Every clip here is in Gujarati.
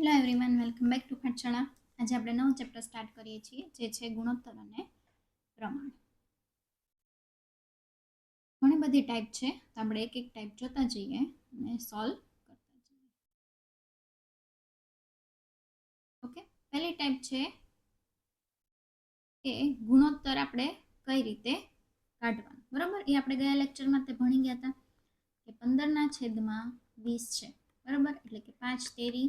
Hello everyone welcome back to Pathshala આજે આપણે નવો ચેપ્ટર સ્ટાર્ટ કરીએ છીએ, જે છે ગુણોત્તર અને પ્રમાણ. ઘણી બધી ટાઈપ છે, તો આપણે એક એક ટાઈપ જોતા જઈએ અને સોલ્વ કરતા જઈએ. ઓકે પહેલી ટાઈપ છે કે ગુણોત્તર આપણે કઈ રીતે કાઢવાનું. બરાબર? એ આપણે ગયા લેક્ચરમાં તે ભણી ગયા હતા. કે પંદરના છેદમાં વીસ છે. બરાબર? એટલે કે પાંચ તેરી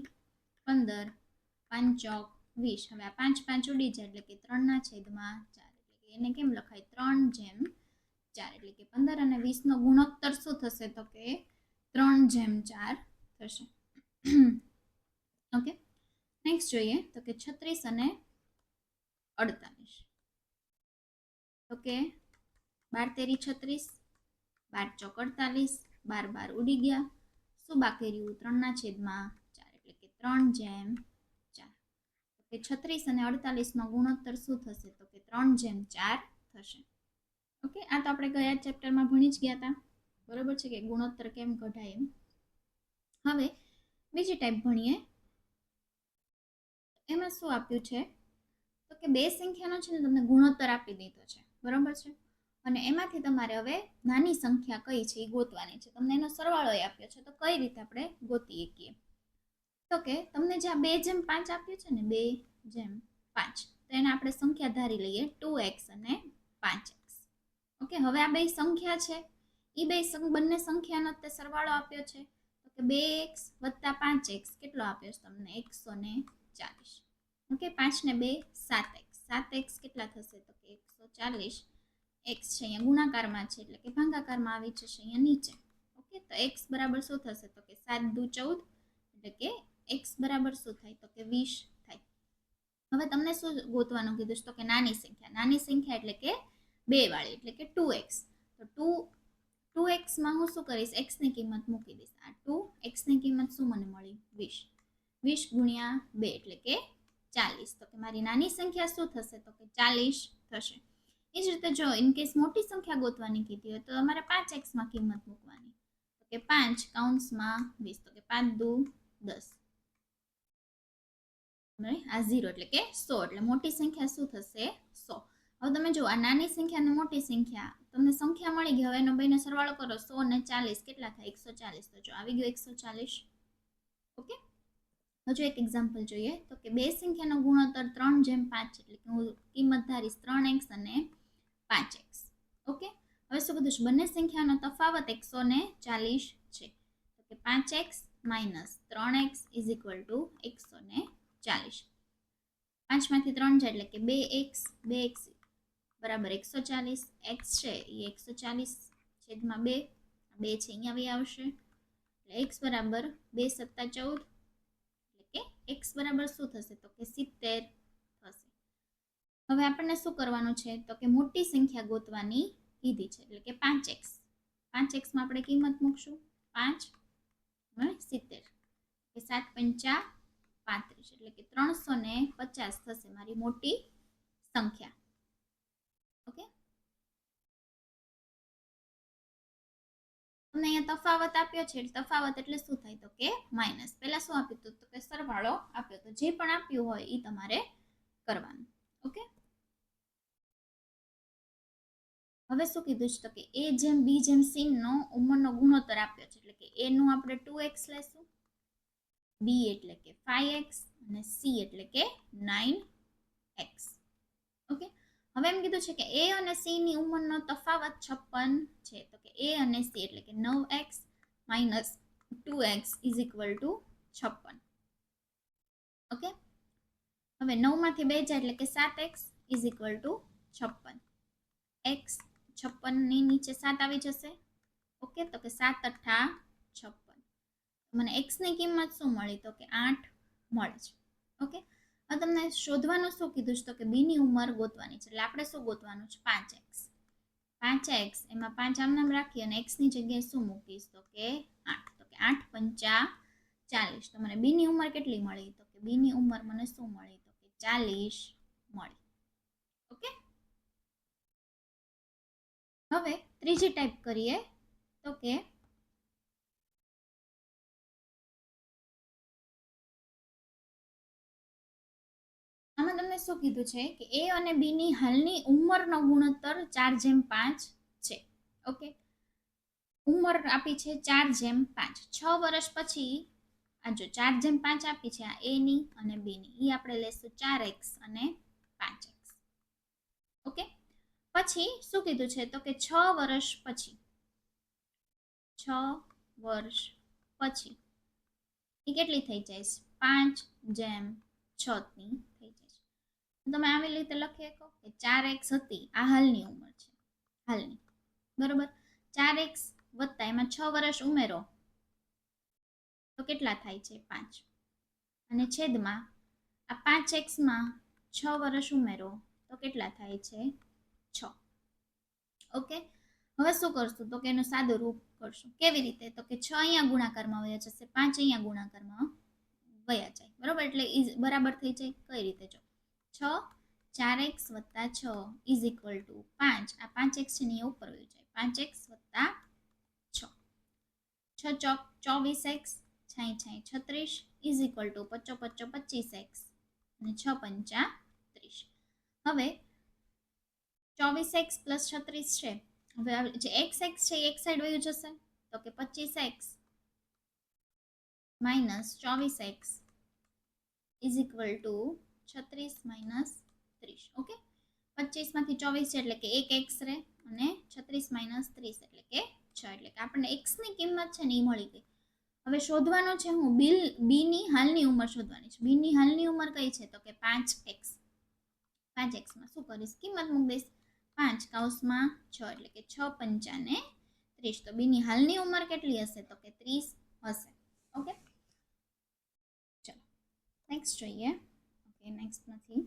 પંદર, પાંચ ચોક, વીસ. હવે આ પાંચ પાંચ ઉડી જાય એટલે કે ત્રણના છેદમાં ચાર. એટલે કે એને કેમ લખાય? ત્રણ જેમ ચાર. એટલે કે પંદર અને વીસનો ગુણોત્તર શું થશે? તો કે ત્રણ જેમ ચાર થશે. ઓકે નેક્સ્ટ જોઈએ. તો કે છત્રીસ અને અડતાલીસ. તો કે બાર તેરી છત્રીસ, બાર ચોક અડતાલીસ, બાર બાર ઉડી ગયા. શું બાકી રહ્યું? ત્રણના છેદમાં ત્રણ જેમ ચાર. કે છત્રીસ અને અડતાલીસનો ગુણોત્તર શું થશે? તો કે ત્રણ જેમ ચાર થશે. ઓકે, આ તો આપણે ગયા ચેપ્ટરમાં ભણી જ ગયા હતા બરોબર છે કે ગુણોત્તર કેમ કઢાય એમ? હવે બીજી ટાઈપ ભણીએ. એમાં શું આપ્યું છે? તો કે બે સંખ્યાનો છે ને તમને ગુણોત્તર આપી દીધો છે. બરોબર છે? અને એમાંથી તમારે હવે નાની સંખ્યા કઈ છે એ ગોતવાની છે. તમને એનો સરવાળો આપ્યો છે. તો કઈ રીતે આપણે ગોતી શકીએ તો કે તમને જે આ બે જેમ પાંચ આપ્યું છે ને, બે જેમ પાંચ, તો એને આપણે સંખ્યા ધારી લઈએ ટુ એક્સ અને પાંચ એક્સ ઓકે, હવે આ બે સંખ્યા છે. એ બે બંને સંખ્યાનો તે સરવાળો આપ્યો છે. તો કે બે એક્સ વત્તા પાંચ એક્સ કેટલો આપ્યો છે તમને? એકસો ને ચાલીસ. ઓકે, પાંચ ને બે સાત એક્સ સાત એક્સ કેટલા થશે? તો કે એકસો ચાલીસ. એક્સ છે અહીંયા ગુણાકારમાં છે, એટલે કે ભાંગાકારમાં આવી જશે અહીંયા નીચે. ઓકે, તો એક્સ બરાબર શું થશે? તો કે સાત દુ ચૌદ, એટલે કે એક્સ બરાબર શું થાય? તો કે વીસ થાય. હવે તમને શું ગોતવાનું કીધું છે? તો કે નાની સંખ્યા. નાની સંખ્યા એટલે કે બે વાળી, એટલે કે ટુ એક્સ. તો ટુ ટુ એક્સમાં હું શું કરીશ? એક્સની કિંમત મૂકી દઈશ. આ ટુ એક્સની કિંમત શું મને મળી? વીસ. વીસ ગુણ્યા બે એટલે કે ચાલીસ. તો કે મારી નાની સંખ્યા શું થશે? તો કે ચાલીસ થશે. એ જ રીતે જો ઇનકેસ મોટી સંખ્યા ગોતવાની કીધી હોય, તો અમારે પાંચ એક્સમાં કિંમત મૂકવાની. તો કે પાંચ કાઉન્સમાં વીસ. તો કે પાંચ દુ દસ. આ ઝીરો એટલે કે સો. એટલે મોટી સંખ્યા શું થશે? સો. હવે તમે જો આ નાની સંખ્યા અને મોટી સંખ્યા, તમને સંખ્યા મળી ગઈ. હવે એનો બેનો સરવાળો કરો. સો ને ચાલીસ. કેટલા થાય? એકસો ચાલીસ. તો જો આવી ગયો એકસો ચાલીસ. ઓકે? હજુ એક એક્ઝામ્પલ જોઈએ, તો કે બે સંખ્યાનો ગુણોત્તર ત્રણ જેમ પાંચ એટલે કે હું કિંમત ધારીશ ત્રણ એક્સ અને પાંચ એક્સ. ઓકે? હવે શું કીધું બંને સંખ્યાનો તફાવત એકસો ને ચાલીસ છે. તો કે પાંચ એક્સ માઇનસ ત્રણ એક્સ ઇઝ ઇક્વલ ટુ એકસો ને ચાલીસ. પાંચમાંથી ત્રણ જાય એટલે કે બે એક્સ બે એક્સ બરાબર એકસો ચાલીસ. એક્સ છે એ એકસો ચાલીસ છેદમાં બે. બે છે અહીંયા બી આવશે. એટલે એક્સ બરાબર બે સત્તા ચૌદ. એટલે કે એક્સ બરાબર શું થશે? તો કે સિત્તેર થશે. હવે આપણને શું કરવાનું છે? તો કે મોટી સંખ્યા ગોતવાની કીધી છે. એટલે કે પાંચ એક્સ. પાંચ એક્સમાં આપણે કિંમત મૂકશું. પાંચ સિત્તેર. સાત પંચા પાંત્રીસ, એટલે કે ત્રણસો ને પચાસ થશે મારી મોટી સંખ્યા. ઓકે? તમને અહીંયા તફાવત આપ્યો છે તફાવત એટલે શું થાય તો કે માઇનસ. પહેલા શું આપ્યું હતું તો કે સરવાળો આપ્યો તો જે પણ આપ્યું હોય એ તમારે કરવાનું. ઓકે? હવે શું કીધું છે તો કે એ જેમ બી જેમ સી નો ઉંમરનો ગુણોત્તર આપ્યો છે, એટલે કે એ નું આપણે ટુ એક્સ લેશું બી એટલે કે ફાઈવ એક્સ અને સી એટલે કે નાઇન એક્સ ઓકે હવે એમ કીધું છે કે એ અને સી ની ઉંમરનો તફાવત છપ્પન છે. તો કે એ અને સી એટલે કે નવ x minus two x is equal to છપ્પન. ઓકે હવે નવમાંથી બે જાય એટલે કે સાત એક્સ ઇઝ ઇક્વલ ટુ છપ્પન. એક્સ છપ્પનની નીચે સાત આવી જશે. ઓકે તો કે સાત અઠ્ઠા છપ્પન. મને એક્સની કિંમત શું મળી? તો કે આઠ મળે છે. ઓકે? હવે તમને શોધવાનું શું કીધું છે? તો કે બીની ઉંમર ગોતવાની છે. એટલે આપણે શું ગોતવાનું છે? પાંચ એક્સ. પાંચ એક્સ, એમાં પાંચ આમ નામ રાખી અને એક્સની જગ્યાએ શું મૂકીશ? તો કે આઠ. તો કે આઠ પંચા ચાલીસ. તો મને બીની ઉંમર કેટલી મળી? તો કે બીની ઉંમર મને શું મળી? તો કે ચાલીસ મળી. ઓકે? હવે ત્રીજી ટાઈપ કરીએ. તો કે આમાં તમને શું કીધું છે કે એ અને બી ની હાલની ઉંમરનો ગુણોત્તર ચાર જેમ પાંચ છે. ઓકે ઉંમર આપી છે ચાર જેમ પાંચ. છ વર્ષ પછી, આ જો ચાર જેમ પાંચ આપી છે, આ એ ની અને બી ની. એ આપણે લેશું ચાર એક્સ અને પાંચ એક્સ ઓકે પછી શું કીધું છે? તો કે છ વર્ષ પછી. છ વર્ષ પછી. એ કેટલી થઈ જાય? પાંચ જેમ છ ની. તમે આવી રીતે લખી શકો કે ચાર એક્સ હતી, આ હાલની ઉંમર છે. હાલની. બરોબર? ચાર એક્સ વત્તા એમાં છ વર્ષ ઉમેરો. તો કેટલા થાય છે? પાંચ. અને છેદમાં આ પાંચ એક્સમાં છ વર્ષ ઉમેરો, તો કેટલા થાય છે? છ. ઓકે? હવે શું કરશું? તો કે એનું સાદું રૂપ કરશું. કેવી રીતે? તો કે છ અહીંયા ગુણાકારમાં વયા જશે, પાંચ અહીંયા ગુણાકારમાં વયા જાય. બરોબર? એટલે બરાબર થઈ જાય? કઈ રીતે? જો. છ ચાર એક્સ વત્તા છ ઇઝ ઇક્વલ ટુ પાંચ. આ પાંચ એક્સ છે ને એ ઉપર વયું જાય. પાંચ એક્સ વત્તા છ. છ ચોક ચોવીસ એક્સ છાઈ છાઈ છત્રીસ ઇઝ ઇક્વલ ટુ પચો પચો પચીસ એક્સ. અને છ પંચા ત્રીસ. હવે ચોવીસ એક્સ પ્લસ છત્રીસ છે. હવે જે એક્સ એક્સ છે એ એક સાઈડ વયું જશે. તો કે પચીસ એક્સ માઇનસ ચોવીસ એક્સ ઇઝ ઇક્વલ ટુ છત્રીસ માઇનસ ત્રીસ, ઓકે? પચીસમાંથી ચોવીસ છે એટલે કે એક એક્સ રહે અને છત્રીસ માઇનસ ત્રીસ એટલે કે છ, એટલે કે આપણને એક્સની કિંમત છે ને એ મળી ગઈ. હવે શોધવાનું છે હું બિલ બીની હાલની ઉંમર શોધવાની છે. બીની હાલની ઉંમર કઈ છે? તો કે પાંચ એક્સ. પાંચ એક્સમાં શું કરીશ? કિંમત મૂકી દઈશ. પાંચ કાઉસમાં છ એટલે કે છ પંચાને ત્રીસ. તો બીની હાલની ઉંમર કેટલી હશે? તો કે ત્રીસ હશે. ઓકે? ચલો. નેક્સ્ટ જોઈએ. ઓકે નેક્સ્ટ નથી.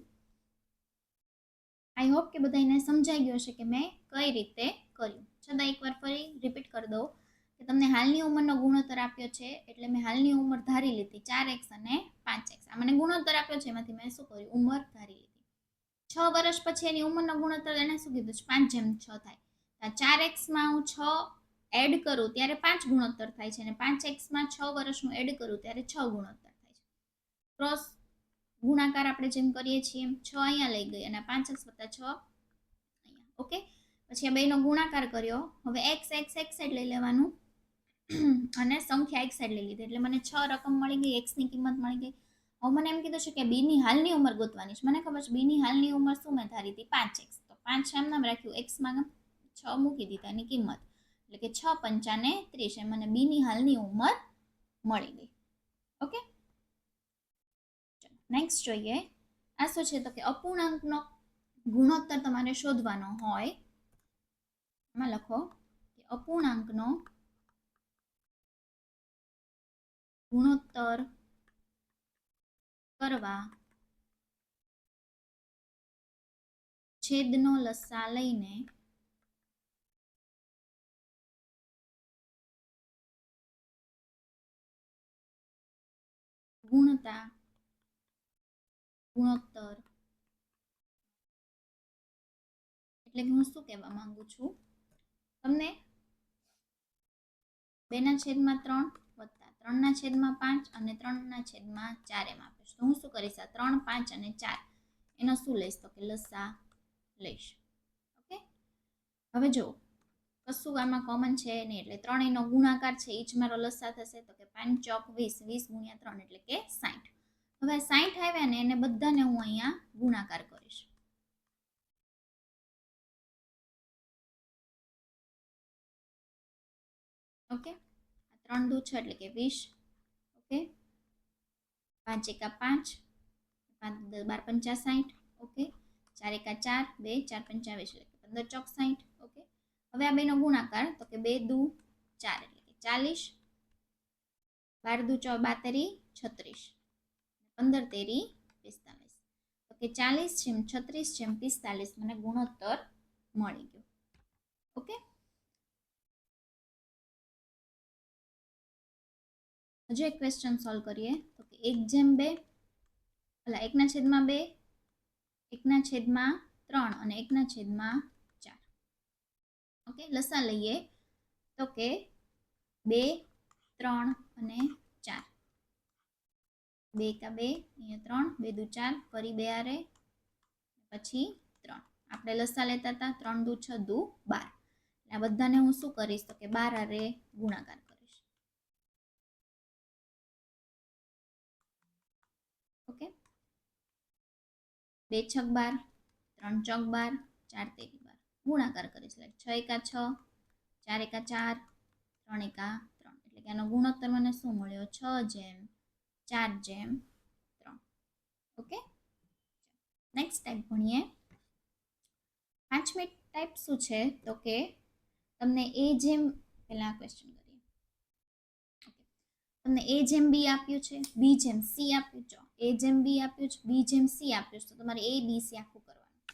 આઈ હોપ કે બધાને સમજાઈ ગયો છે કે મેં કઈ રીતે કર્યું. છતાં એકવાર ફરી રિપીટ કરી દઉં કે તમને હાલની ઉંમરનો ગુણોત્તર આપ્યો છે એટલે મેં હાલની ઉંમર ધારી લીધી ચાર એક્સ અને પાંચ એક્સ આ મને ગુણોત્તર આપ્યો છે, એમાંથી મેં શું કર્યું? ઉંમર ધારી લીધી. છ વર્ષ પછી એની ઉંમરનો ગુણોત્તર એને શું કીધું? છે પાંચ જેમ છ થાય. ચાર એક્સમાં હું છ એડ કરું ત્યારે પાંચ ગુણોત્તર થાય છે અને પાંચ એક્સમાં છ વર્ષ હું એડ કરું ત્યારે છ ગુણોત્તર થાય છે. ક્રોસ ગુણાકાર આપણે જેમ કરીએ છીએ એમ છ અહીંયા લઈ ગઈ અને પાંચ એક્સ વત્તા છ અહીંયા, ઓકે? પછી આ બેનો ગુણાકાર કર્યો. હવે એક્સ એક્સ એક્સ સાઈડ લઈ લેવાનું. અને સંખ્યા એક સાઈડ લઈ લીધી. એટલે મને છ રકમ મળી ગઈ એક્સની કિંમત મળી ગઈ. હવે મને એમ કીધું છે કે બીની હાલની ઉંમર ગોતવાની છે. મને ખબર છે બીની હાલની ઉંમર શું મેં ધારી હતી? પાંચ એક્સ તો પાંચ એમ નામ રાખ્યું. એક્સમાં છ મૂકી દીધા એની કિંમત. એટલે કે છ પંચાને ત્રીસ. એમ મને બીની હાલની ઉંમર મળી ગઈ. ઓકે? નેક્સ્ટ જોઈએ. આ શું છે? તો કે અપૂર્ણાંકનો ગુણોત્તર તમારે શોધવાનો હોય. એમાં લખો કે અપૂર્ણાંકનો ગુણોત્તર કરવા છેદનો લસા લઈને ગુણતા ગુણોત્તર. એટલે કે હું શું કહેવા માંગુ છું? તમને બેના છેદમાં ત્રણ વત્તા ત્રણના છેદમાં પાંચ અને ત્રણના છેદમાં ચાર એમ આપીશ. તો હું શું કરીશ? આ ત્રણ, પાંચ અને ચાર. એનો શું લઈશ? તો કે લસા લઈશ. ઓકે? હવે જો કશું આમાં કોમન છે નહીં. એટલે ત્રણેયનો ગુણાકાર છે. એ જ મારો લસા થશે. તો કે પાંચ ચોક વીસ. વીસ ગુણ્યા ત્રણ એટલે કે સાઠ હવે સાહીઠ આવ્યા ને એને બધાને હું અહીંયા ગુણાકાર કરીશ. ઓકે? ત્રણ દુ છે એટલે કે વીસ. ઓકે? પાંચ એકા પાંચ. પાંચ બાર પંચા સાઠ ઓકે? ચાર એકા ચાર, બે, ચાર પંચાવીસ એટલે પંદર ચોક સાઠ ઓકે? હવે આ બેનો ગુણાકાર, તો કે બે દુ ચાર એટલે કે ચાલીસ. બાર દુ ચો બાતરી છત્રીસ. પંદર તેરી પિસ્તાલીસ. તો કે ચાલીસ જેમ છત્રીસ જેમ પિસ્તાલીસ મને ગુણોત્તર મળી ગયો. ઓકે? હજુ એક ક્વેશ્ચન સોલ્વ કરીએ. તો કે એક જેમ બે એટલે એકના છેદમાં બે, એકના છેદમાં ત્રણ અને એકના છેદમાં ચાર. ઓકે, લસા લઈએ. તો કે બે, ત્રણ અને ચાર. બે એકા બે, અહીંયા ત્રણ, બે દુ ચાર, ફરી બે આરે, પછી ત્રણ. આપણે લસા લેતા હતા ત્રણ દુ છ દુ બાર. એટલે આ બધાને હું શું કરીશ? તો કે બાર આરે ગુણાકાર કરીશ. ઓકે? બે છક બાર, ત્રણ ચોક બાર, ચાર તેરી બાર. ગુણાકાર કરીશ. એટલે છ એકા છ, ચાર એકા ચાર, ત્રણ એકા ત્રણ. એટલે કે આનો ગુણોત્તર મને શું મળ્યો? છ જેમ ચાર જેમ ત્રણ. ઓકે? નેક્સ્ટ ટાઈપ ભણીએ. પાંચમી ટાઈપ શું છે? તો કે તમને એ જેમ, પહેલા ક્વેશ્ચન કરીએ. તમને એ જેમ બી આપ્યું છે બી જેમ સી આપ્યું છે. એ જેમ બી આપ્યું છે બી જેમ સી આપ્યું છે, તો તમારે એ બી સી આખું કરવાનું.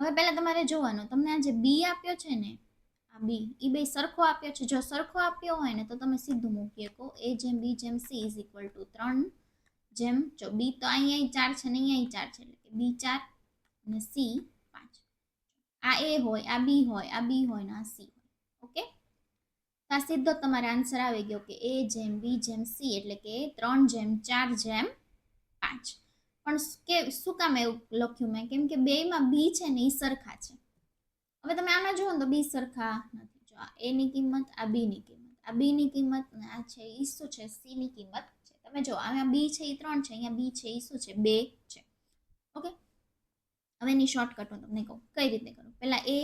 હવે પહેલા તમારે જોવાનું, તમને આ જે બી આપ્યો છે ને આ બી. એ બે સરખો આપ્યો છે. જો સરખો આપ્યો હોય ને, તો તમે સીધું મૂકી શકો. એ જેમ બી જેમ સી ઇઝ ઇક્વલ ટુ ત્રણ, જેમ જો બી, તો અહીંયા ચાર છે ને અહીંયા ચાર છે. એટલે કે બી ચાર અને સી પાંચ. આ એ હોય, આ બી હોય, આ બી હોય ને આ સી હોય. ઓકે? તો આ સીધો તમારે આન્સર આવી ગયો કે એ જેમ બી જેમ સી, એટલે કે ત્રણ જેમ ચાર જેમ પાંચ. પણ કે શું કામ એવું લખ્યું મેં? કેમ કે બેમાં બી છે ને એ સરખા છે. હવે તમે આમાં જુઓ તો બી સરખા નથી. જો આ એની કિંમત, આ બીની કિંમત. આ બીની કિંમત આ છે એ શું છે? સીની કિંમત છે. તમે જો અહીંયા બી છે એ ત્રણ છે. અહીંયા બી છે એ શું છે? બે છે. ઓકે? હવે એની શોર્ટકટ હું તમને કહું. કઈ રીતે કરું? પહેલાં એ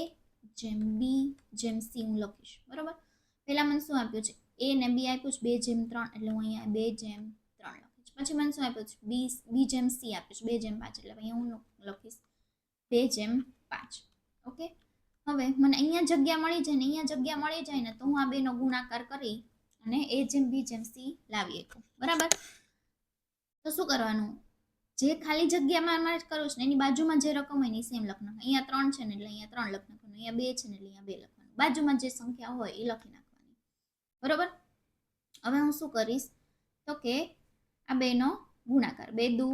જેમ બી જેમ સી હું લખીશ. બરાબર? પહેલાં મને શું આપ્યું છે? એ ને બી આપ્યું છે, બે જેમ ત્રણ, એટલે હું અહીંયા બે જેમ ત્રણ લખીશ. પછી મને શું આપ્યું છે? બી બી જેમ સી આપ્યું છે, બે જેમ પાંચ, એટલે અહીંયા હું લખીશ. બે જેમ પાંચ. ઓકે? હવે મને અહીંયા જગ્યા મળી જાય ને અહીંયા જગ્યા મળી જાય ને તો હું આ બેનો ગુણાકાર કરી અને એ જેમ બી જેમ સી લાવી શકું બરાબર? તો શું કરવાનું? જે ખાલી જગ્યામાં મારે કરું છે ને, એની બાજુમાં જે રકમ હોય ને સેમ લખ નાખવાનું અહીંયા ત્રણ છે ને એટલે અહીંયા ત્રણ લખ નાખવાનું અહીંયા બે છે ને એટલે અહીંયા બે લખવાનું. બાજુમાં જે સંખ્યા હોય એ લખી નાખવાની. બરોબર? હવે હું શું કરીશ? તો કે આ બેનો ગુણાકાર. બે દુ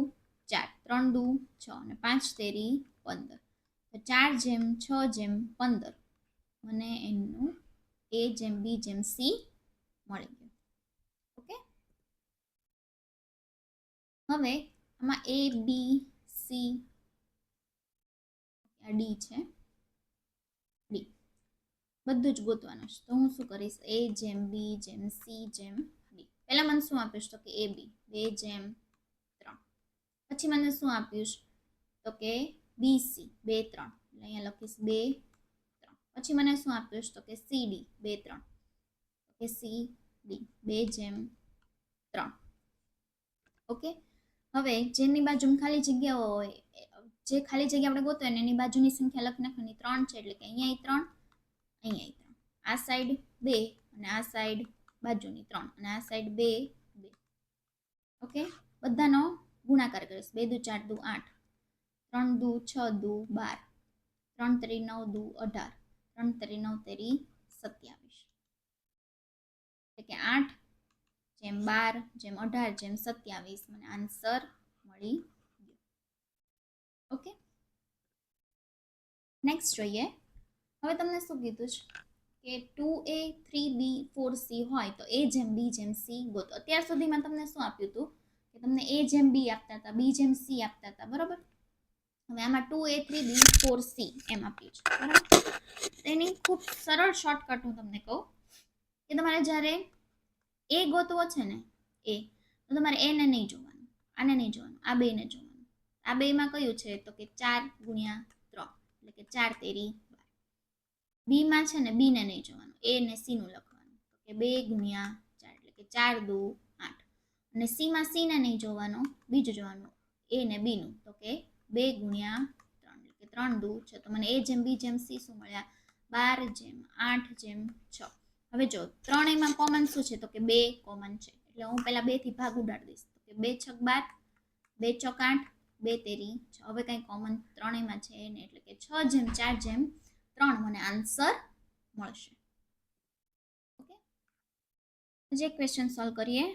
ચાર. ત્રણ દુ છ અને પાંચ તેરી પંદર. ચાર જેમ, છ જેમ, પંદર. મને એનું એ જેમ, બી જેમ, સી મળી ગયું. ઓકે? હવે આમાં એ, બી, સી, આ ડી છે. ડી. બધું જ ગોતવાનું છે. તો હું શું કરીશ? એ જેમ, બી જેમ, સી જેમ, ડી. પહેલાં મને શું આપ્યું તો કે એ, બી. બે જેમ, ત્રણ. પછી મને શું આપ્યું તો કે બી સી, બે ત્રણ. એટલે અહીંયા લખીશ બે ત્રણ. પછી મને શું આપ્યું છે તો કે સી ડી, બે ત્રણ. કે સી ડી, બે જેમ ત્રણ. ઓકે? હવે જેની બાજુમાં ખાલી જગ્યાઓ હોય, જે ખાલી જગ્યા આપણે ગોતો ને, એની બાજુની સંખ્યા લખી નાખવાની ત્રણ છે, એટલે કે અહીંયા ત્રણ અહીંયા ત્રણ. આ સાઈડ બે અને આ સાઈડ બાજુની ત્રણ. અને આ સાઈડ બે બે. ઓકે? બધાનો ગુણાકાર કરીશ. બે દુ ચાર દુ આઠ. ત્રણ દુ, છ દુ, બાર. ત્રણ તરી નવ દુ, અઢાર. ત્રણ તરી નવ તેરી સત્યાવીસ. એટલે કે આઠ, જેમ બાર, જેમ અઢાર, જેમ સત્યાવીસ, મને આન્સર મળી ગયો. ઓકે? નેક્સ્ટ જોઈએ. હવે તમને શું કીધું છે? કે two A, three B, four C હોય તો એ જેમ બી, જેમ સી ગોતો. અત્યાર સુધીમાં તમને શું આપ્યું હતું? કે તમને એ જેમ બી આપતા હતા, બી જેમ સી આપતા હતા, બરાબર? હવે આમાં two A three B four C એમ આપ્યું છે બરાબર? એની ખૂબ સરળ શોર્ટકટ હું તમને કહું કે તમારે જ્યારે એ ગોતવો છે ને એ તો તમારે એને નહીં જોવાનું, આને નહીં જોવાનું, આ બેને જોવાનું. આ બેમાં કયું છે? તો કે ચાર ગુણ્યા ત્રણ, એટલે કે ચાર તેરી બાર. બીમાં છે ને બીને નહીં જોવાનું એ ને સીનું લખવાનું. તો કે બે ગુણ્યા ચાર, એટલે કે ચાર દુ આઠ. અને સીમાં સીને નહીં જોવાનું, બીજું જોવાનું એ ને બીનું તો કે બે ગુણ્યા ત્રણ, એટલે કે ત્રણ દુ છે. તો મને એ જેમ, બી જેમ, સી શું મળ્યા? બાર જેમ, આઠ જેમ, છ. હવે જો ત્રણેયમાં કોમન શું છે? તો કે બે કોમન છે. એટલે હું પહેલાં બેથી ભાગ ઉડાડી દઈશ. તો કે બે છક બાર, બે ચોક આઠ, બે તેરી છ. હવે કંઈ કોમન ત્રણેયમાં છે ને, એટલે કે છ જેમ, ચાર જેમ, ત્રણ મને આન્સર મળશે. ઓકે? એક ક્વેશ્ચન સોલ્વ કરીએ.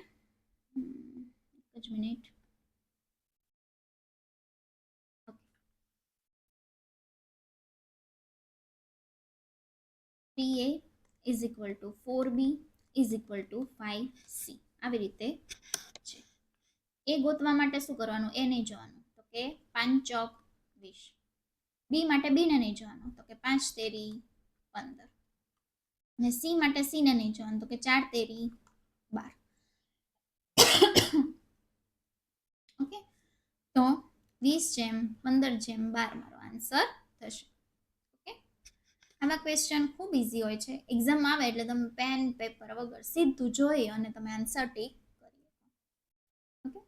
એક જ minute three A is equal to four B is equal to five C આવી રીતે છે. એ ગોતવા માટે શું કરવાનું? એ નહીં જોવાનું. તો કે પાંચ ચોક વીસ. બી માટે બીને નહીં જોવાનું. તો કે પાંચ તેરી પંદર. ને સી માટે સીને નહીં જોવાનું. તો કે ચાર તેરી બાર. ઓકે તો વીસ જેમ પંદર જેમ બાર મારો આન્સર થશે. આવા ક્વેશ્ચન ખૂબ ઇઝી હોય છે. એક્ઝામ આવે એટલે તમે પેન પેપર વગર સીધું જોઈ અને તમે આન્સર ટીક કરી ઓકે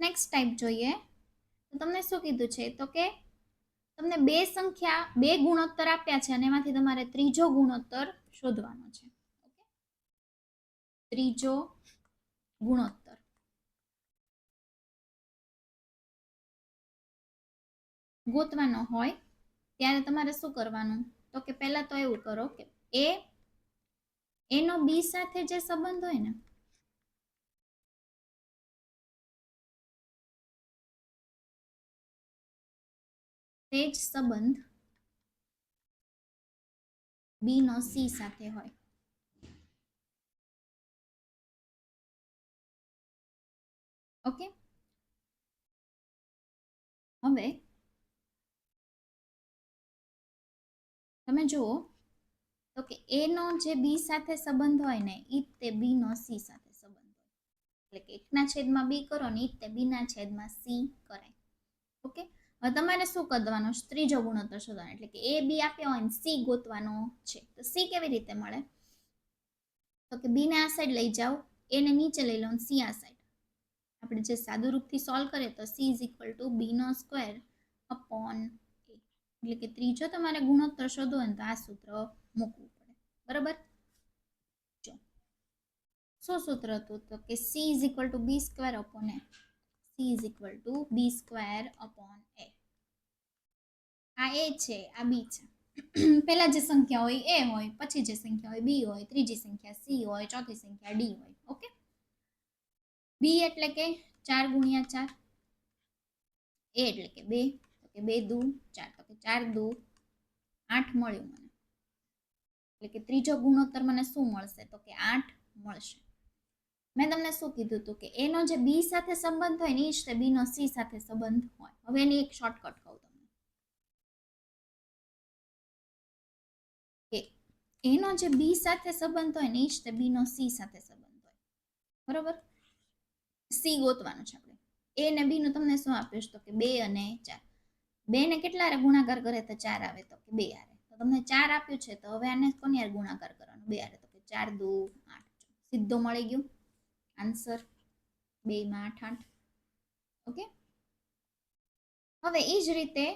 નેક્સ્ટ ટાઈપ જોઈએ. તો તમને શું કીધું છે? તો કે તમને બે સંખ્યા, બે ગુણોત્તર આપ્યા છે અને એમાંથી તમારે ત્રીજો ગુણોત્તર શોધવાનો છે. ઓકે ત્રીજો ગુણોત્તર. ગોતવાનો હોય, ત્યારે તમારે શું કરવાનું? તો કે પહેલા તો એવું કરો કે એ, એનો બી સાથે જે સંબંધ હોય ને, તે જ સંબંધ બી નો સી સાથે હોય. ઓકે? હવે તમે જુઓ, તો કે એનો જે બી સાથે સંબંધ હોય ને, ઈ તે બી નો સી સાથે સંબંધ હોય. એટલે કે એકના છેદમાં બી કરો ને જ તે બીના છેદમાં સી કરાય. ઓકે? હવે તમારે શું કરવાનું? છે ત્રીજો ગુણોત્તર શોધવાનો. એટલે કે એ બી આપ્યા હોય ને સી ગોતવાનો છે. તો સી કેવી રીતે મળે? તો કે બી ને આ સાઈડ લઈ જાઓ એને નીચે લઈ લો સી આ સાઈડ આપણે જે સાદુરૂપથી સોલ્વ કરીએ તો C is equal to B no square upon A એટલે કે ત્રીજો તમારે ગુણોત્તર શોધવો હોય તો આ સૂત્ર મૂકવું પડે. બરાબર? જો શું સૂત્ર હતું તો કે C is equal to B square upon A C is equal to B square upon A આ એ છે, આ બી છે. પહેલા જે સંખ્યા હોય એ હોય, પછી જે સંખ્યા હોય બી હોય, ત્રીજી સંખ્યા સી હોય, ચોથી સંખ્યા ડી હોય. ઓકે? બી એટલે કે ચાર ગુણ્યા ચાર. એ એટલે કે બે. કે બે દુ, ચાર. તો કે ચાર દુ, આઠ મળ્યું મને. એટલે કે ત્રીજો ગુણોત્તર મને શું મળશે? તો કે આઠ મળશે. મેં તમને શું કીધું હતું કે એનો જે બી સાથે સંબંધ હોય ને એ જ તે બી નો સી સાથે સંબંધ હોય. હવે એની એક શોર્ટકટ કહું તમને. એનો જે બી સાથે સંબંધ હોય ને એ જ તે બીનો સી સાથે સંબંધ હોય. બરોબર? સી ગોતવાનું છે આપણે. એ ને બીનું તમને શું આપ્યું છે? તો કે બે અને ચાર. બે ને કેટલા હારે ગુણાકાર કરે તો ચાર આવે તો કે બે હારે તો તમને ચાર આપ્યું છે તો હવે આને કોની હારે ગુણાકાર કરવાનો? બે હારે તો કે ચાર, દુ, આઠ સીધો મળી ગયો. આન્સર બે માં આઠ આઠ. ઓકે? હવે એ જ રીતે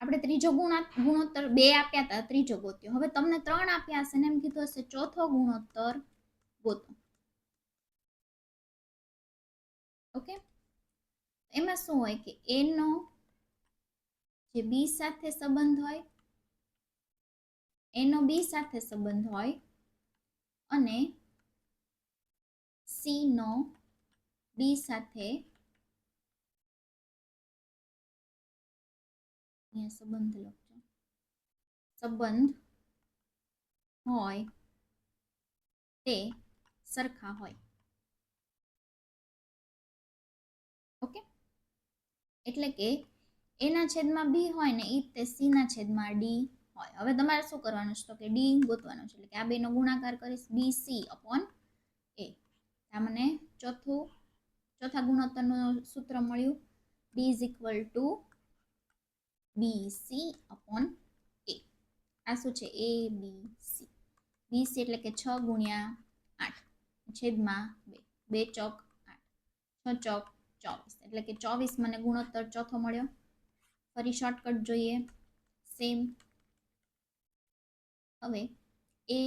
આપણે ત્રીજો ગુણા, ગુણોત્તર બે આપ્યા હતા ત્રીજો ગોત્યો. હવે તમને ત્રણ આપ્યા હશે ને એમ કીધું હશે ચોથો ગુણોત્તર ગોતો. ઓકે? એમાં શું હોય કે એનો જે બી સાથે સંબંધ હોય, એનો બી સાથે સંબંધ હોય અને સી નો ડી સાથે સંબંધ લખજો સંબંધ હોય તે સરખા હોય. ઓકે? એટલે કે એના છેદમાં બી હોય ને એ તે સીના છેદમાં ડી હોય. હવે તમારે શું કરવાનું છે તો કે ડી ગોતવાનું છે. એટલે કે આ બેનો ગુણાકાર કરીશ બી સી અપોન એ. આ મને ચોથું, ચોથા ગુણોત્તરનું સૂત્ર મળ્યું. B is equal to B C upon A. આ શું છે? એ, બી, સી. બી સી એટલે કે છ ગુણ્યા આઠ. છેદમાં બે. બે ચોક આઠ. છ ચોક ચોવીસ. એટલે કે ચોવીસ મને ગુણોત્તર ચોથો મળ્યો. ફરી શોર્ટકટ જોઈએ. સેમ હવે એ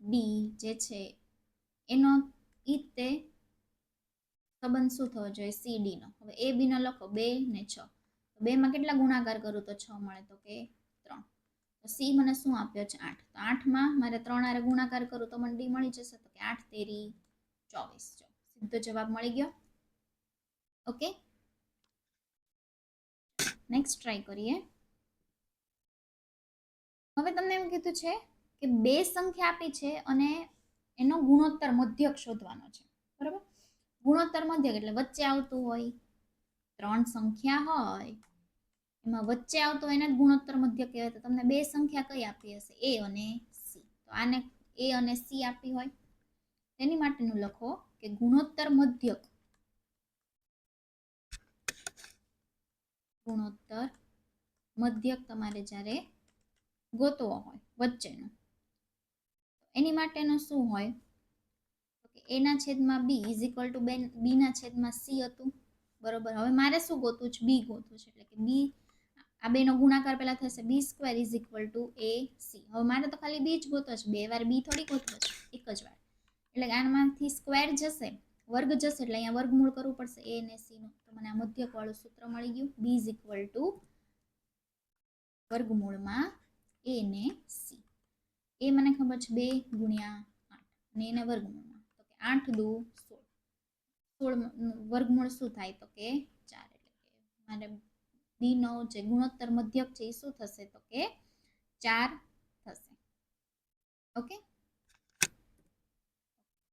બી જે છે, એનો ઈ તે સંબંધ શું થવો જોઈએ? સી ડીનો હવે એ બીનો લખો. બે ને છ. બેમાં કેટલા ગુણાકાર કરું? તો છ મળે તો કે ત્રણ. તો સી મને શું આપ્યો છે? આઠ. તો આઠમાં મારે ત્રણ આરે ગુણાકાર કરું તો મને ડી મળી જશે? તો કે આઠ તેરી ચોવીસ. સીધો જવાબ મળી ગયો. ઓકે નેક્સ્ટ ટ્રાય કરીએ. હવે તમને એમ કીધું છે કે બે સંખ્યા આપી છે અને એનો ગુણોત્તર મધ્યક શોધવાનો છે. બરાબર? ગુણોત્તર મધ્યક એટલે વચ્ચે આવતું હોય, ત્રણ સંખ્યા હોય, એમાં વચ્ચે આવતો હોય એને જ ગુણોત્તર મધ્યક કહેવાય. તો તમને બે સંખ્યા કઈ આપી હશે? એ અને સી તો આને એ અને સી આપી હોય. તેની માટેનું લખો કે ગુણોત્તર મધ્યક ગુણોત્તર મધ્યક તમારે જ્યારે ગોતવો હોય વચ્ચેનો. એની માટેનું શું હોય? એના છેદમાં બી ઇઝ ઇક્વલ ટુ બેન બીના છેદમાં સી હતું. બરોબર, હવે મારે શું ગોતવું છે? બી ગોતવું છે, એટલે કે બી આ બેનો ગુણાકાર પહેલા થશે. B square is equal to A C હવે મારે તો ખાલી બી જ ગોતો છે. બે વાર બી થોડી ગોતવો છે, એક જ વાર. એટલે આમાંથી સ્ક્વેર જશે. વર્ગ જશે એટલે અહીંયા વર્ગમૂળ કરવું પડશે. એ અને સી નું. તો મને આ મધ્યકવાળું સૂત્ર મળી ગયું. બી ઇઝ ઇક્વલ ટુ વર્ગમૂળમાં એ ને સી એ મને ખબર છે બે ગુણ્યા આઠ. અને એને વર્ગમૂળમાં. તો કે આઠ દુ સોળ. સોળ વર્ગમૂળ શું થાય? તો કે ચાર. એટલે કે મારે બીનો જે ગુણોત્તર મધ્યક છે એ શું થશે? તો કે ચાર થશે. ઓકે?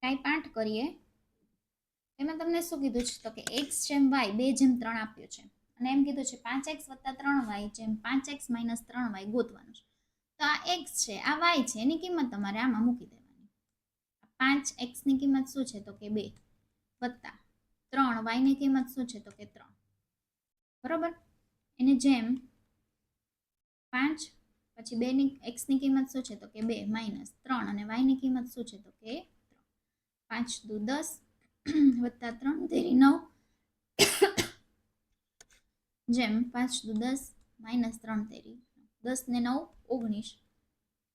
ટાઈપ આઠ કરીએ. એમાં તમને શું કીધું છે? તો કે એક્સ જેમ વાય બે જેમ ત્રણ આપ્યું છે. અને એમ કીધું છે, પાંચ એક્સ વત્તા ત્રણ વાય જેમ પાંચ એક્સ માઇનસ ત્રણ વાય ગોતવાનું છે. તો આ એક્સ છે, આ વાય છે, એની કિંમત તમારે આમાં મૂકી દેવાની. પાંચ એક્સની કિંમત શું છે? તો કે બે વત્તા ત્રણ વાયની કિંમત શું છે? તો કે ત્રણ. બરોબર? એને જેમ પાંચ પછી બેની એક્સની કિંમત શું છે? તો કે બે માઇનસ ત્રણ અને વાયની કિંમત શું છે? તો કે ત્રણ. પાંચ દુ દસ વત્તા ત્રણ, તેરી નવ. જેમ પાંચ દુ દસ, માઇનસ ત્રણ, તેરી દસ ને નવ, ઓગણીસ.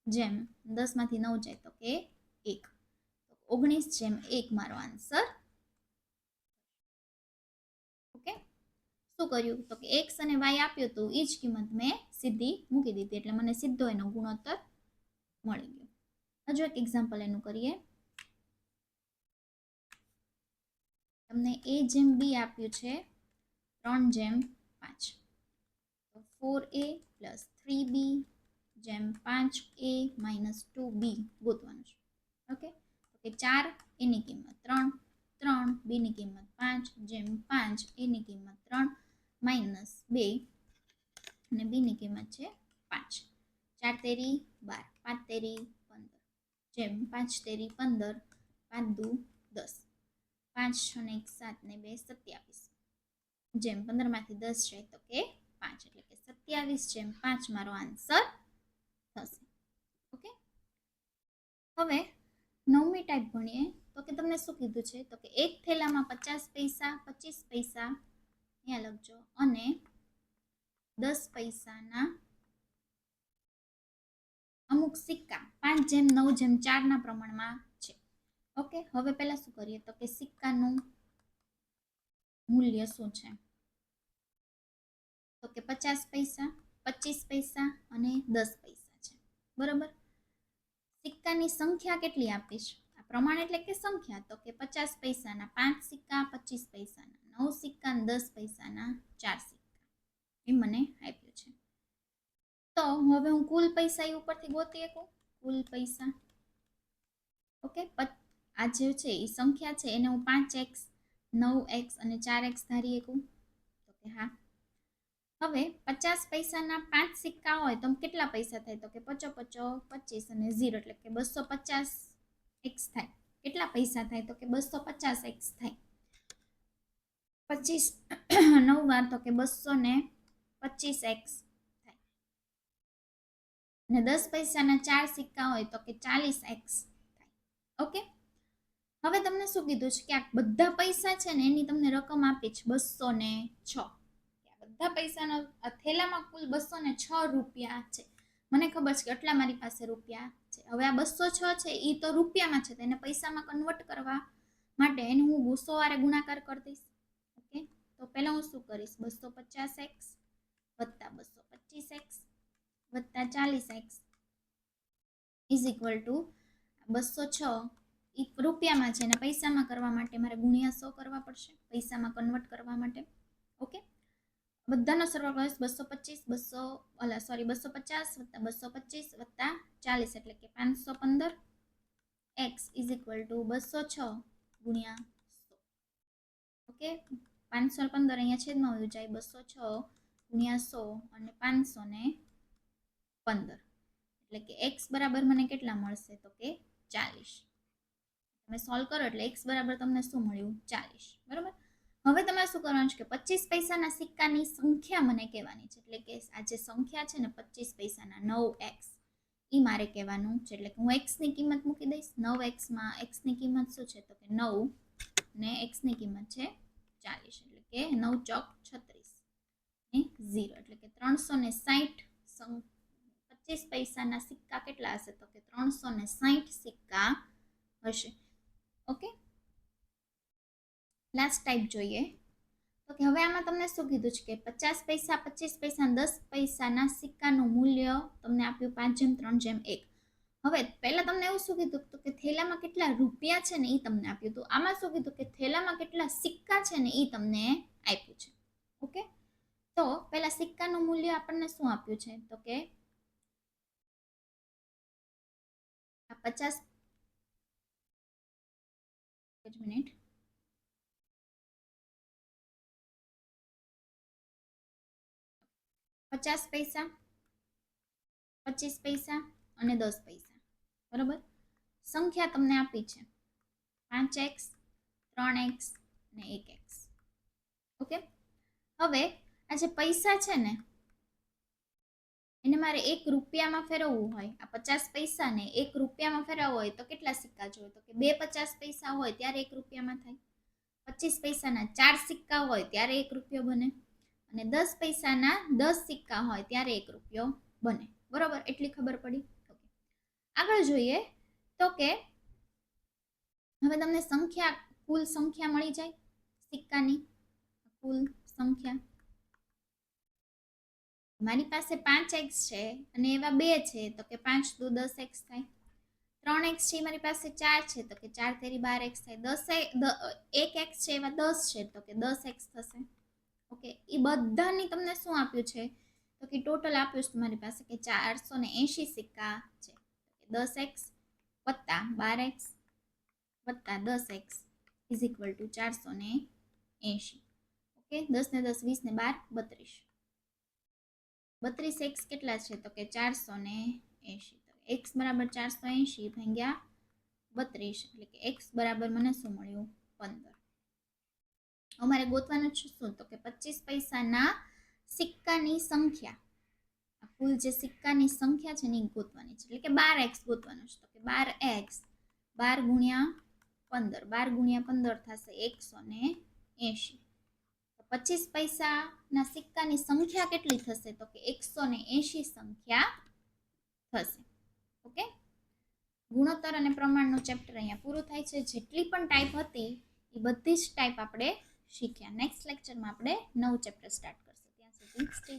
જેમ દસમાંથી નવ જાય તો કે એક. ઓગણીસ જેમ એક મારો આન્સર. ઓકે? શું કર્યું? તો કે એક્સ અને વાય આપ્યું હતું એ જ કિંમત મેં સીધી મૂકી દીધી. એટલે મને સીધો એનો ગુણોત્તર મળી ગયો. હજુ એક એક્ઝામ્પલ એનું કરીએ. તમને એ જેમ બી આપ્યું છે, ત્રણ જેમ પાંચ. તો four A plus three B જેમ પાંચ એ માઇનસ ટુ બી ગોતવાનું છે. ઓકે તો કે ચાર એની કિંમત ત્રણ ત્રણ બીની કિંમત પાંચ, જેમ પાંચ એની કિંમત ત્રણ માઇનસ બે અને બીની કિંમત છે પાંચ. ચાર તેરી બાર, પાંચ તેરી પંદર. જેમ પાંચ તેરી પંદર, પાંચ દુ દસ. પાંચ છ ને એક સાત ને બે સત્યાવીસ. જેમ પંદરમાંથી દસ જાય તો કે પાંચ, એટલે કે સત્યાવીસ જેમ પાંચ મારો આન્સર થશે. ઓકે? હવે નવમી ટાઈપ ભણીએ. તો કે તમને શું કીધું છે? તો કે એક થેલામાં પચાસ પૈસા, પચીસ પૈસા, અહીંયા લખજો. અને દસ પૈસાના અમુક સિક્કા, પાંચ જેમ, નવ જેમ, ચારના પ્રમાણમાં છે ઓકે, હવે પહેલા શું કરીએ? તો કે સિક્કાનું મૂલ્ય શું છે? તો કે પચાસ પૈસા, પચીસ પૈસા અને દસ પૈસા છે. બરાબર? સિક્કાની સંખ્યા કેટલી આપીશ? આ પ્રમાણ એટલે કે સંખ્યા. તો કે પચાસ પૈસાના પાંચ સિક્કા, પચીસ પૈસાના નવ સિક્કા અને દસ પૈસાના ચાર સિક્કા. એ મને આપ્યું છે. તો હવે હું કુલ પૈસા એ ઉપરથી ગોતી શકું? કુલ પૈસા. ઓકે આ જે છે એ સંખ્યા છે એને હું પાંચ એક્સ, નવ એક્સ અને ચાર એક્સ ધારી શકું તો કે હા. હવે પચાસ પૈસાના પાંચ સિક્કા હોય તો કેટલા પૈસા થાય? તો કે પચો પચો પચીસ અને ઝીરો એટલે કે બસો પચાસ એક્સ થાય. કેટલા પૈસા થાય? તો કે બસો પચાસ એક્સ થાય. પચીસ નવ વાર તો કે બસો ને પચીસ એક્સ થાય. અને દસ પૈસાના ચાર સિક્કા હોય તો કે ચાલીસ એક્સ થાય. ઓકે? હવે તમને શું કીધું છે કે આ બધા પૈસા છે ને એની તમને રકમ આપી છે બસો ને છ. બધા પૈસાનો થેલામાં કુલ બસો ને છ રૂપિયા છે. મને ખબર છે કે આટલા મારી પાસે રૂપિયા છે. હવે આ બસો છ છે એ તો રૂપિયામાં છે તો એને પૈસામાં કન્વર્ટ કરવા માટે એને હું ગુસ્સો વારે ગુણાકાર કરી દઈશ. ઓકે? તો પહેલાં હું શું કરીશ? બસો પચાસ એક્સ વત્તા બસો પચીસ એક્સ વત્તા ચાલીસ એક્સ ઇઝ ઇક્વલ ટુ બસો છ એ રૂપિયામાં છે અને પૈસામાં કરવા માટે મારે ગુણ્યા સો કરવા પડશે, પૈસામાં કન્વર્ટ કરવા માટે. ઓકે બધાનો સરવાળો કરીશ બસો પચીસ, બસો, અલા સોરી બસો પચાસ વત્તા બસો પચીસ વત્તા ચાલીસ, એટલે કે પાંચસો પંદર. એક્સ ઇઝ ઇક્વલ ટુ બસો છ ગુણ્યા સો. ઓકે પાંચસો પંદર અહીંયા છેદમાં વયું જાય બસો છ ગુણ્યા સો અને પાંચસો ને પંદર. એટલે કે એક્સ બરાબર મને કેટલા મળશે? તો કે ચાલીસ. તમે સોલ્વ કરો એટલે એક્સ બરાબર તમને શું મળ્યું? ચાલીસ. બરાબર? હવે તમારે શું કરવાનું છે કે પચીસ પૈસાના સિક્કાની સંખ્યા મને કહેવાની છે. એટલે કે આ જે સંખ્યા છે ને પચીસ પૈસાના નવ એક્સ એ મારે કહેવાનું છે. એટલે કે હું એક્સની કિંમત મૂકી દઈશ. નવ એક્સમાં એક્સની કિંમત શું છે? તો કે નવ ને એક્સની કિંમત છે ચાલીસ. એટલે કે નવ ચોક છત્રીસ. ને ઝીરો એટલે કે ત્રણસો ને સાહીઠ પચીસ પૈસાના સિક્કા કેટલા હશે? તો કે ત્રણસો ને સાહીઠ સિક્કા હશે. ઓકે? લાસ્ટ ટાઈપ જોઈએ. તો કે હવે આમાં તમને શું કીધું છે કે પચાસ પૈસા, પચીસ પૈસા, દસ પૈસાના સિક્કાનું મૂલ્ય તમને આપ્યું પાંચ જેમ, ત્રણ જેમ, એક. હવે પહેલાં તમને એવું શું કીધું? હતું કે થેલામાં કેટલા રૂપિયા છે ને એ તમને આપ્યું હતું. આમાં શું કીધું? કે થેલામાં કેટલા સિક્કા છે ને એ તમને આપ્યું છે. ઓકે? તો પહેલાં સિક્કાનું મૂલ્ય આપણને શું આપ્યું છે? તો કે પચાસ એક જ મિનિટ. પચાસ પૈસા, પચીસ પૈસા અને દસ પૈસા. બરોબર? સંખ્યા તમને આપી છે. પાંચ એક્સ, ત્રણ એક્સ ને એક એક્સ. ઓકે? હવે આ જે પૈસા છે ને એને મારે એક રૂપિયામાં ફેરવવું હોય, આ પચાસ પૈસાને એક રૂપિયામાં ફેરવવો હોય તો કેટલા સિક્કા જોઈએ? તો કે બે પચાસ પૈસા હોય ત્યારે એક રૂપિયામાં થાય. પચીસ પૈસાના ચાર સિક્કા હોય ત્યારે એક રૂપિયો બને. અને દસ પૈસાના દસ સિક્કા હોય ત્યારે એક રૂપિયો બને. બરોબર? એટલી ખબર પડી? ઓકે. આગળ જોઈએ તો કે હવે તમને સંખ્યા, કુલ સંખ્યા મળી જાય સિક્કાની. કુલ સંખ્યા. મારી પાસે પાંચ એક્સ છે અને એવા બે છે, તો કે પાંચ દુ દસ એક્સ થાય. ત્રણ એક્સ છે, મારી પાસે ચાર છે, તો કે ચાર તેરી બાર એક્સ થાય. દસ એક એક્સ છે, એવા દસ છે, તો કે દસ એક્સ થશે. ઓકે એ બધાની તમને શું આપ્યું છે? તો કે ટોટલ આપ્યું છે મારી પાસે કે ચારસો ને એંશી સિક્કા છે. દસ એક્સ વત્તા બાર એક્સ વત્તા દસ એક્સ ઇઝ ઇક્વલ ટુ ચારસો ને એંશી. ઓકે, દસ ને દસ, વીસ ને બાર, બત્રીસ. બત્રીસ એક્સ કેટલા છે? તો કે ચારસો ને એંશી. તો એક્સ બરાબર ચારસો એંશી ભાગ્યા બત્રીસ, એટલે કે એક્સ બરાબર મને શું મળ્યું? પંદર. અમારે ગોતવાનું છે શું? તો કે પચીસ પૈસાના સિક્કાની સંખ્યા. કુલ જે સિક્કાની સંખ્યા છે ને ગોતવાની છે. એટલે કે બાર એક્સ ગોતવાનું છે. તો કે બાર એક્સ બાર ગુણ્યા પંદર. બાર ગુણ્યા પંદર થશે એકસો ને એંશી. પચીસ પૈસાના સિક્કાની સંખ્યા કેટલી થશે? તો કે એકસો ને એંશી સંખ્યા થશે. ઓકે? ગુણોત્તર અને પ્રમાણનું ચેપ્ટર અહીંયા પૂરું થાય છે. જેટલી પણ ટાઈપ હતી, એ બધી જ ટાઈપ આપણે શીખ્યા. નેક્સ્ટ લેક્ચરમાં આપણે નવું ચેપ્ટર સ્ટાર્ટ કરશું. ત્યાં સુધી સ્ટે